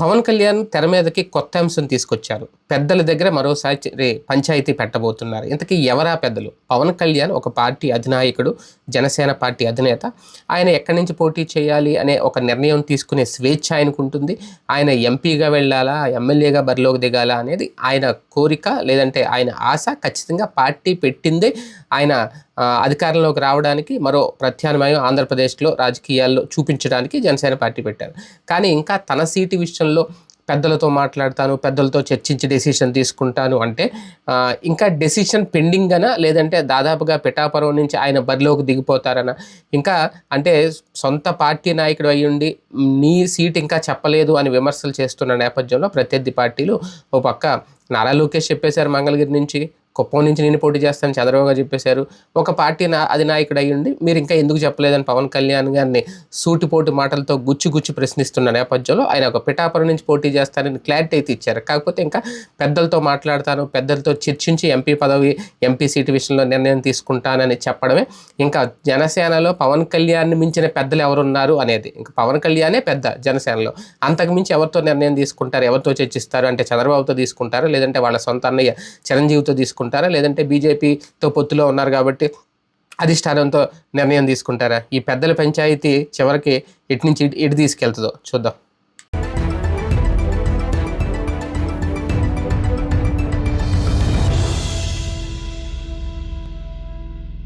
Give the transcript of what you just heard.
పవన్ కళ్యాణ్ తెర మీదకి కొత్త అంశం తీసుకొచ్చారు. పెద్దల దగ్గర మరోసారి పంచాయతీ పెట్టబోతున్నారు. ఇంతకీ ఎవరా పెద్దలు? పవన్ కళ్యాణ్ ఒక పార్టీ అధినాయకుడు జనసేన పార్టీ అధినేత. ఆయన ఎక్కడి నుంచి పోటీ చేయాలి అనే ఒక నిర్ణయం తీసుకునే స్వేచ్ఛ ఆయనకు ఉంటుంది ఆయన ఎంపీగా వెళ్ళాలా ఎమ్మెల్యేగా బరిలోకి దిగాలా అనేది ఆయన కోరిక లేదంటే ఆయన ఆశ ఖచ్చితంగా పార్టీ పెట్టిందే ఆయన అధికారంలోకి రావడానికి మరో ప్రత్యామ్నాయం ఆంధ్రప్రదేశ్లో రాజకీయాల్లో చూపించడానికి జనసేన పార్టీ పెట్టారు. కానీ ఇంకా తన సీటు విషయంలో పెద్దలతో మాట్లాడతాను పెద్దలతో చర్చించి డెసిషన్ తీసుకుంటాను అంటే ఇంకా డెసిషన్ పెండింగ్ అనా లేదంటే దాదాపుగా పిఠాపురం నుంచి ఆయన బరిలోకి దిగిపోతారనా? ఇంకా అంటే సొంత పార్టీ నాయకుడు అయ్యుండి నీ సీట్ ఇంకా చెప్పలేదు అని విమర్శలు చేస్తున్న నేపథ్యంలో ప్రత్యర్థి పార్టీలు ఓ పక్క నారా లోకేష్ చెప్పేశారు మంగళగిరి నుంచి. కుప్పం నుంచి నేను పోటీ చేస్తాను చంద్రబాబు గారు చెప్పేశారు. ఒక పార్టీ నా అధినాయకుడు అయ్యుండి మీరు ఇంకా ఎందుకు చెప్పలేదని పవన్ కళ్యాణ్ గారిని సూటిపోటు మాటలతో గుచ్చి గుచ్చి ప్రశ్నిస్తున్న నేపథ్యంలో ఆయన ఒక పిఠాపురం నుంచి పోటీ చేస్తానని క్లారిటీ అయితే ఇచ్చారు. కాకపోతే ఇంకా పెద్దలతో మాట్లాడతాను పెద్దలతో చర్చించి ఎంపీ పదవి ఎంపీ సీటు విషయంలో నిర్ణయం తీసుకుంటానని చెప్పడమే. ఇంకా జనసేనలో పవన్ కళ్యాణ్ మించిన పెద్దలు ఎవరున్నారు అనేది ఇంకా పవన్ కళ్యాణే పెద్ద జనసేనలో. అంతకు మించి ఎవరితో నిర్ణయం తీసుకుంటారు ఎవరితో చర్చిస్తారు అంటే చంద్రబాబుతో తీసుకుంటారు లేదంటే వాళ్ళ సొంత అన్నయ్య చిరంజీవితో తీసుకుంటారు? తీసుకుంటారా? లేదంటే బీజేపీతో పొత్తులో ఉన్నారు కాబట్టి అధిష్టానంతో నిర్ణయం తీసుకుంటారా? ఈ పెద్దల పంచాయతీ చివరికి ఎటు నుంచి ఇటు తీసుకెళ్తుందో చూద్దాం.